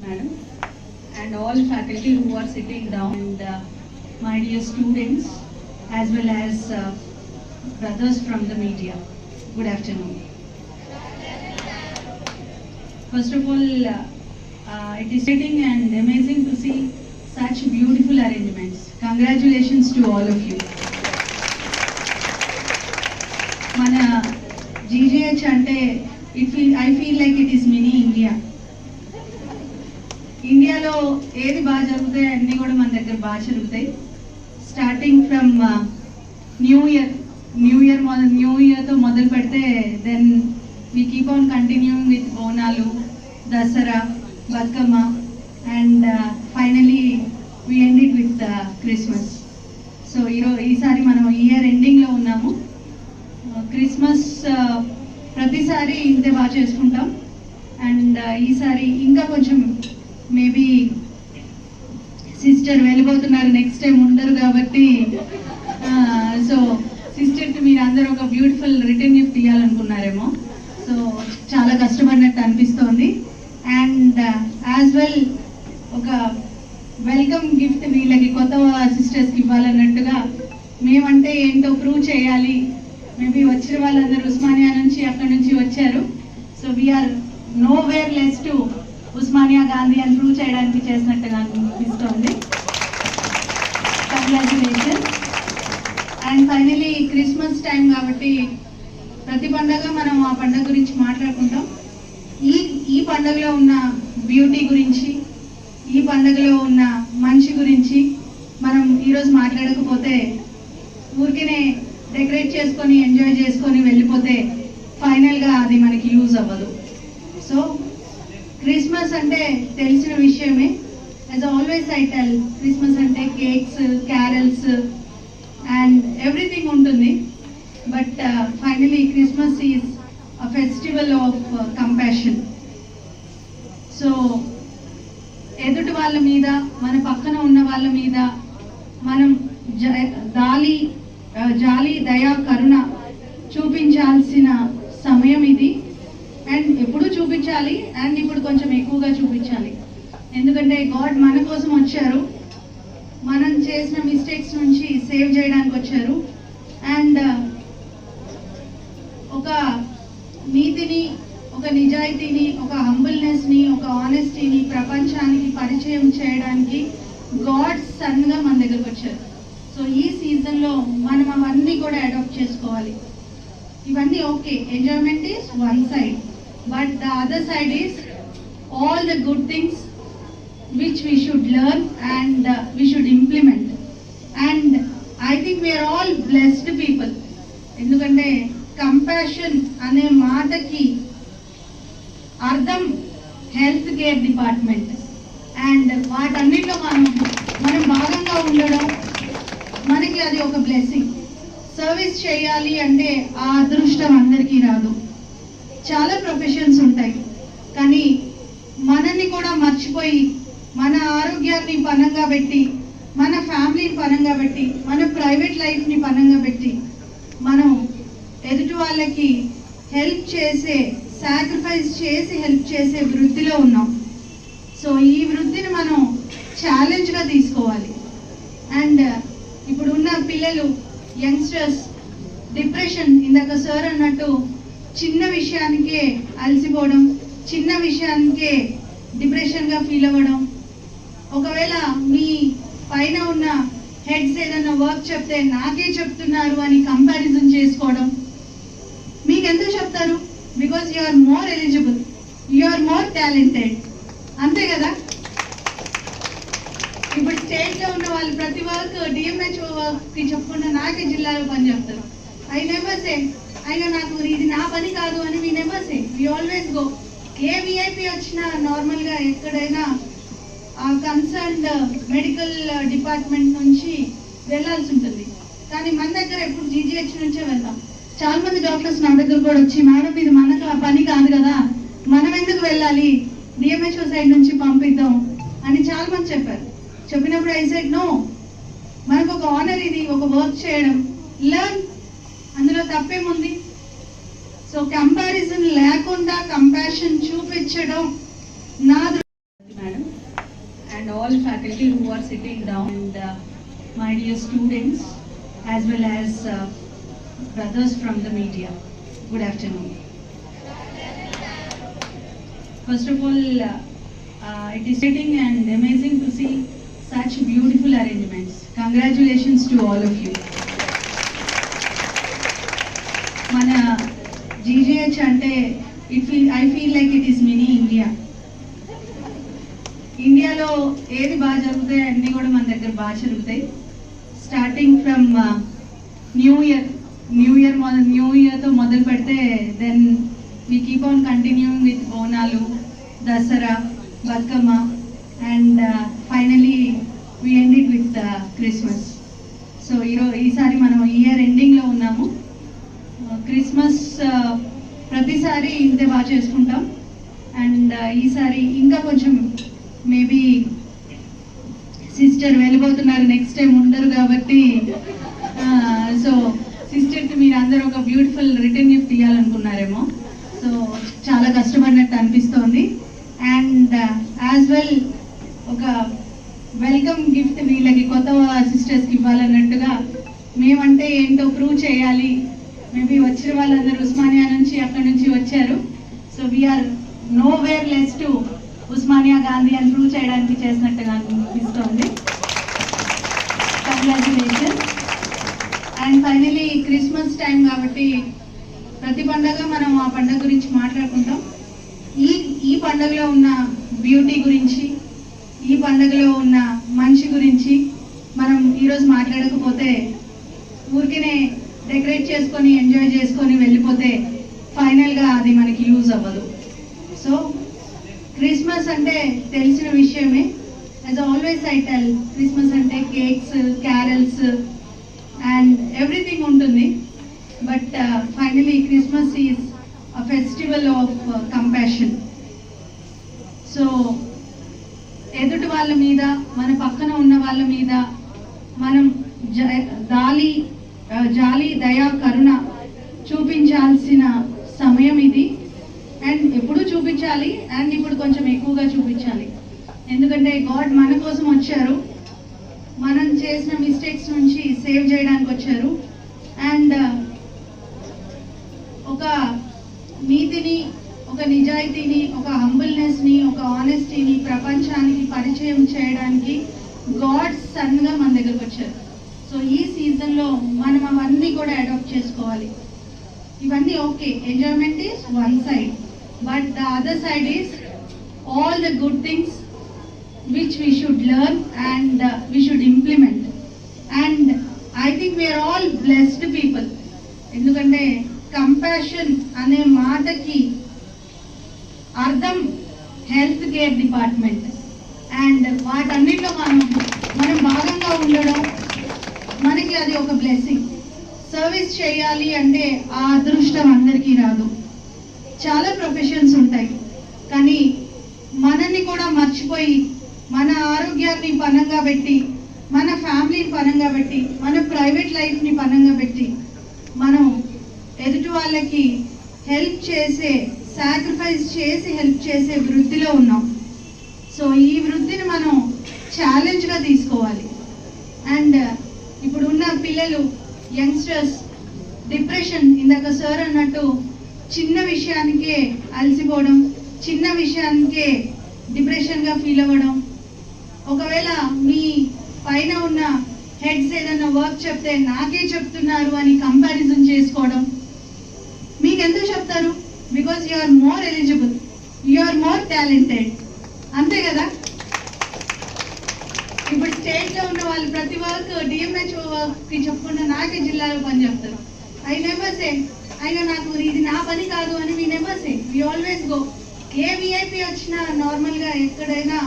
madam, and all faculty who are sitting down, and uh, my dear students, as well as uh, brothers from the media. Good afternoon. First of all, uh, uh, it is exciting and amazing to see such beautiful arrangements. Congratulations to all of you. మన GGH అంటే it feel I feel like it is mini India ఇండియాలో ఏది బాగా జరుగుతాయి అన్నీ కూడా మన దగ్గర బాగా జరుగుతాయి. Starting from new year new year new ఇయర్తో మొదలు పెడితే then we keep on continuing with Bonalu Dasara Bathukamma and finally we end it with Christmas so ఈరో ఈసారి మనం ఇయర్ ఎండింగ్లో ఉన్నాము. Uh, క్రిస్మస్ uh, ప్రతిసారి ఇంతే బాగా చేసుకుంటాం. అండ్ uh, ఈసారి ఇంకా కొంచెం మేబీ సిస్టర్ వెళ్ళిపోతున్నారు నెక్స్ట్ టైం ఉండరు కాబట్టి సో సిస్టర్కి మీరు అందరూ ఒక బ్యూటిఫుల్ రిటర్న్ గిఫ్ట్ ఇవ్వాలనుకున్నారేమో సో చాలా కష్టపడినట్టు అనిపిస్తోంది. అండ్ యాజ్ వెల్ ఒక వెల్కమ్ గిఫ్ట్ వీళ్ళకి కొత్త సిస్టర్స్కి ఇవ్వాలన్నట్టుగా మేమంటే ఏంటో ప్రూవ్ చేయాలి. మేబీ వచ్చిన వాళ్ళందరూ ఉస్మానియా నుంచి అక్కడ నుంచి వచ్చారు. So we're nowhere less to Osmania Gandhi అని ప్రూవ్ చేయడానికి చేసినట్టుగా అనిపిస్తోంది congratulation and finally Christmas time కాబట్టి ప్రతి పండగ మనం ఆ పండగ గురించి మాట్లాడుకుంటాం. ఈ ఈ పండగలో ఉన్న బ్యూటీ గురించి ఈ పండగలో ఉన్న మంచి గురించి మనం ఈరోజు మాట్లాడకపోతే ఊరికేనే డెకరేట్ చేసుకొని ఎంజాయ్ చేసుకొని వెళ్ళిపోతే ఫైనల్గా అది మనకి యూజ్ అవ్వదు. సో క్రిస్మస్ అంటే తెలిసిన విషయమే. As always I tell Christmas అంటే కేక్స్ క్యారల్స్ ఎవ్రీథింగ్ ఉంటుంది. But finally Christmas is a festival of compassion so ఎదుటి వాళ్ళ మీద మన పక్కన ఉన్న వాళ్ళ మీద మనం జ- దాలి uh, జాలి దయా కరుణ చూపించాల్సిన సమయం ఇది. అండ్ ఎప్పుడు చూపించాలి అండ్ ఇప్పుడు కొంచెం ఎక్కువగా చూపించాలి. ఎందుకంటే గాడ్ మన కోసం వచ్చారు. మనం చేసిన మిస్టేక్స్ నుంచి సేవ్ చేయడానికి వచ్చారు. అండ్ uh, ఒక నీతిని ఒక నిజాయితీని ఒక హంబుల్నెస్ని ఒక ఆనెస్టీని ప్రపంచానికి పరిచయం చేయడానికి గాడ్ సన్గా మన దగ్గరకు వచ్చారు. సో ఈ సీజన్లో మనం అవన్నీ కూడా అడాప్ట్ చేసుకోవాలి. ఇవన్నీ okay enjoyment is one side but the other side is all the good things which we should learn and we should implement we're all blessed people ఎందుకంటే కంపాషన్ అనే మాటకి అర్థం హెల్త్ కేర్ డిపార్ట్మెంట్ అండ్ వాటన్నిటిలో మనం మనం భాగంగా ఉండడం మనకి అది ఒక బ్లెస్సింగ్ సర్వీస్ చేయాలి అంటే ఆ అదృష్టం అందరికీ రాదు. చాలా ప్రొఫెషన్స్ ఉంటాయి. కానీ మనల్ని కూడా మర్చిపోయి మన ఆరోగ్యాన్ని పనంగా పెట్టి మన ఫ్యామిలీని పనంగా పెట్టి మన ప్రైవేట్ లైఫ్ని పనంగా పెట్టి మనం ఎదుటి వాళ్ళకి హెల్ప్ చేసే సాక్రిఫైస్ చేసి హెల్ప్ చేసే వృత్తిలో ఉన్నాం. సో ఈ వృత్తిని మనం ఛాలెంజ్గా తీసుకోవాలి. అండ్ ఇప్పుడున్న పిల్లలు యంగ్స్టర్స్ డిప్రెషన్ ఇందాక సార్ అన్నట్టు చిన్న విషయానికే అలసిపోవడం చిన్న విషయానికే డిప్రెషన్గా ఫీల్ అవ్వడం. ఒకవేళ మీ పైన ఉన్న హెడ్స్ ఏదైనా వర్క్ చెప్తే నాకే చెప్తున్నారు అని కంపారిజన్ చేసుకోవడం. మీకు ఎందుకు చెప్తారు? Because you are more eligible you are more talented అంతే కదా? ఇప్పుడు స్టేట్లో ఉన్న వాళ్ళు ప్రతి వర్క్ డిఎంహెచ్ఓ వర్క్ చెప్పకుండా నాకే జిల్లాలో పని చెప్తారు. ఐ నెంబర్ సే అయినా నాకు ఇది నా పని కాదు అని మీ never say we always go a VIP వచ్చినా నార్మల్గా ఎక్కడైనా కన్సర్న్డ్ మెడికల్ డిపార్ట్మెంట్ నుంచి వెళ్ళాల్సి ఉంటుంది కానీ మన దగ్గర ఎప్పుడు జీజీహెచ్ నుంచే వెళ్తాం. చాలా మంది డాక్టర్స్ నా దగ్గర కూడా వచ్చి మేడం ఇది మనకు ఆ పని కాదు కదా. మనం ఎందుకు వెళ్ళాలి? డిఎంహెచ్ఓ సైడ్ నుంచి పంపిద్దాం. అని చాలా మంది చెప్పారు. చెప్పినప్పుడు ఐ సైడ్ నో మనకు ఒక ఆనర్ ఇది ఒక వర్క్ చేయడం. లెర్న్ అందులో తప్పేముంది? సో కంపారిజన్ లేకుండా కంపాషన్ చూపించడం నా faculty who are sitting down and uh, my dear students as well as uh, brothers from the media. Good afternoon. First of all, uh, uh, it is exciting and amazing to see such beautiful arrangements. Congratulations to all of you. మన GGH అంటే it feel I feel like it is mini India ఇండియాలో ఏది బాగా జరుగుతాయి అన్నీ కూడా మన దగ్గర బాగా జరుగుతాయి. Starting from new year new year మొదలు న్యూ ఇయర్తో మొదలు పెడితే then we keep on continuing with Bonalu Dasara Bathukamma and finally we ended with Christmas so ఈరోజు ఈసారి మనం ఇయర్ ఎండింగ్లో ఉన్నాము. Uh, క్రిస్మస్ uh, ప్రతిసారి ఇంతే బాగా చేసుకుంటాం. అండ్ uh, ఈసారి ఇంకా కొంచెం మేబీ సిస్టర్ వెళ్ళిపోతున్నారు నెక్స్ట్ టైం ఉండరు కాబట్టి సో సిస్టర్కి మీరు అందరూ ఒక బ్యూటిఫుల్ రిటర్న్ గిఫ్ట్ ఇవ్వాలనుకున్నారేమో సో చాలా కష్టపడినట్టు అనిపిస్తోంది. అండ్ యాజ్ వెల్ ఒక వెల్కమ్ గిఫ్ట్ వీళ్ళకి కొత్త సిస్టర్స్కి ఇవ్వాలన్నట్టుగా మేమంటే ఏంటో ప్రూవ్ చేయాలి. మేబీ వచ్చిన వాళ్ళందరూ ఉస్మానియా నుంచి అక్కడ నుంచి వచ్చారు. So we're nowhere less to Osmania Gandhi అని ప్రూవ్ చేయడానికి చేసినట్టుగా అనిపిస్తోంది. Congratulation and finally Christmas time కాబట్టి ప్రతి పండగ మనం ఆ పండగ గురించి మాట్లాడుకుంటాం. ఈ ఈ పండగలో ఉన్న బ్యూటీ గురించి ఈ పండగలో ఉన్న మనిషి గురించి మనం ఈరోజు మాట్లాడకపోతే ఊరికనే డెకరేట్ చేసుకొని ఎంజాయ్ చేసుకొని వెళ్ళిపోతే ఫైనల్గా అది మనకి యూజ్ అవ్వదు. తెలిసిన విషయమే. As always I tell Christmas అంటే కేక్స్ క్యారల్స్ అండ్ ఎవ్రీథింగ్ ఉంటుంది. But finally Christmas is a festival of compassion so ఎదుటి వాళ్ళ మీద మన పక్కన ఉన్న వాళ్ళ మీద మనం జాలి uh, జాలి దయా కరుణ చూపించాల్సిన సమయం ఇది. ఎప్పుడు చూపించాలి అండ్ ఇప్పుడు కొంచెం ఎక్కువగా చూపించాలి. ఎందుకంటే గాడ్ మన కోసం వచ్చారు. మనం చేసిన మిస్టేక్స్ నుంచి సేవ్ చేయడానికి వచ్చారు. అండ్ uh, ఒక నీతిని ఒక నిజాయితీని ఒక హంబుల్నెస్ని ఒక ఆనెస్టీని ప్రపంచానికి పరిచయం చేయడానికి గాడ్ సన్గా మన దగ్గరకు వచ్చారు. సో ఈ సీజన్లో మనం అవన్నీ కూడా అడాప్ట్ చేసుకోవాలి. ఇవన్నీ okay enjoyment is one side but the other side is all the good things which we should learn and we should implement and I think we're all blessed people ఎందుకంటే compassion అనే మాటకి అర్థం health care department and వాటన్నిటిలో మనం మనం భాగంగా ఉండడం మనకి అది ఒక బ్లెస్సింగ్ సర్వీస్ చేయాలి అంటే ఆ అదృష్టం అందరికీ రాదు. చాలా ప్రొఫెషన్స్ ఉంటాయి. కానీ మనల్ని కూడా మర్చిపోయి మన ఆరోగ్యాన్ని పనంగా పెట్టి మన ఫ్యామిలీని పనంగా పెట్టి మన ప్రైవేట్ లైఫ్ని పనంగా పెట్టి మనం ఎదుటి వాళ్ళకి హెల్ప్ చేసే సాక్రిఫైస్ చేసి హెల్ప్ చేసే వృత్తిలో ఉన్నాం. సో ఈ వృత్తిని మనం ఛాలెంజ్గా తీసుకోవాలి. అండ్ ఇప్పుడున్న పిల్లలు యంగ్స్టర్స్ డిప్రెషన్ ఇందాక సార్ అన్నట్టు చిన్న విషయానికే అలసిపోవడం చిన్న విషయానికే డిప్రెషన్గా ఫీల్ అవ్వడం. ఒకవేళ మీ పైన ఉన్న హెడ్స్ ఏదైనా వర్క్ చెప్తే నాకే చెప్తున్నారు అని కంపారిజన్ చేసుకోవడం. మీకు ఎందుకు చెప్తారు? Because you are more eligible. You are more talented. అంతే కదా? ఇప్పుడు స్టేట్లో ఉన్న వాళ్ళు ప్రతి వర్క్ డిఎంహెచ్ఓ వర్క్కి చెప్పకుండా నాకే జిల్లాలో పని చెప్తారు. ఐ నెవర్ సే అయినా నాకు ఇది నా పని కాదు అని మీ never say we always go a VIP వచ్చినా నార్మల్గా ఎక్కడైనా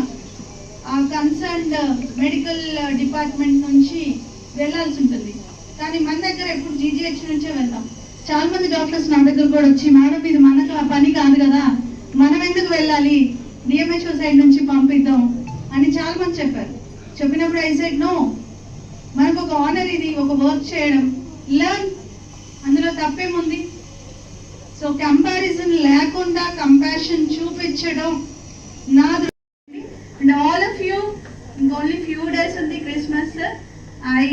ఆ కన్సర్న్డ్ మెడికల్ డిపార్ట్మెంట్ నుంచి వెళ్ళాల్సి ఉంటుంది. కానీ మన దగ్గర ఎప్పుడు జీజీహెచ్ నుంచే వెళ్తాం. చాలా మంది డాక్టర్స్ నా దగ్గర కూడా వచ్చి మేడం ఇది మనకు ఆ పని కాదు కదా మనం ఎందుకు వెళ్ళాలి? డిఎంహెచ్ఓ సైడ్ నుంచి పంపిద్దాం అని చాలా మంది చెప్పారు. చెప్పినప్పుడు ఐ సైడ్ నో మనకు ఒక ఆనర్ ఇది ఒక వర్క్ చేయడం. లర్న్ అందులో తప్పేముంది? సో కంపారిజన్ లేకుండా కంపాషన్ చూపించడం నా and all of you only few days ఉంది Christmas I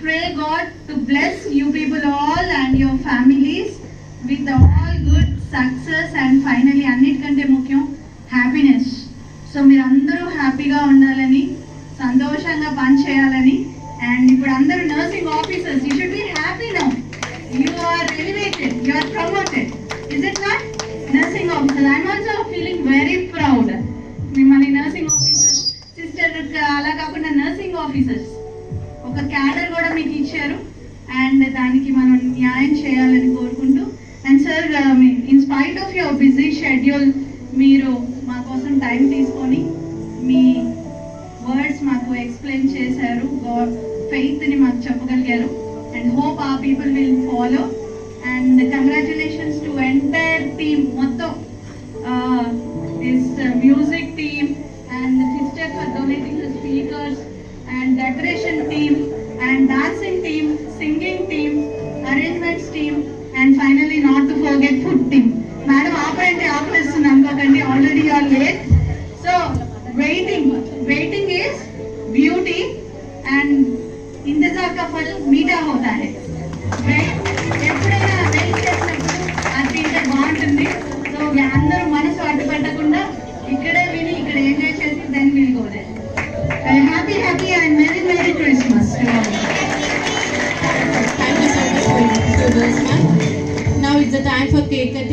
pray God to bless you people all and your families with all good success and finally అన్నిటికంటే ముఖ్యం హ్యాపీనెస్ సో మీరు అందరూ హ్యాపీగా ఉండాలని సంతోషంగా పని చేయాలని అండ్ ఇప్పుడు అందరూ nursing officers feeling very proud మిమ్మల్ని నర్సింగ్ ఆఫీసర్స్ సిస్టర్ అలా కాకుండా నర్సింగ్ ఆఫీసర్స్ ఒక క్యాడర్ కూడా మీకు ఇచ్చారు. అండ్ దానికి మనం న్యాయం చేయాలని కోరుకుంటూ. And sir in spite of your busy schedule మీరు మా కోసం టైం తీసుకొని మీ వర్డ్స్ మాకు ఎక్స్ప్లెయిన్ చేశారు. ఫెయిత్ని మాకు చెప్పగలిగారు. అండ్ హోప్ ఆ people will follow and congratulations to entire team మొత్తం it's the time for cake cutting.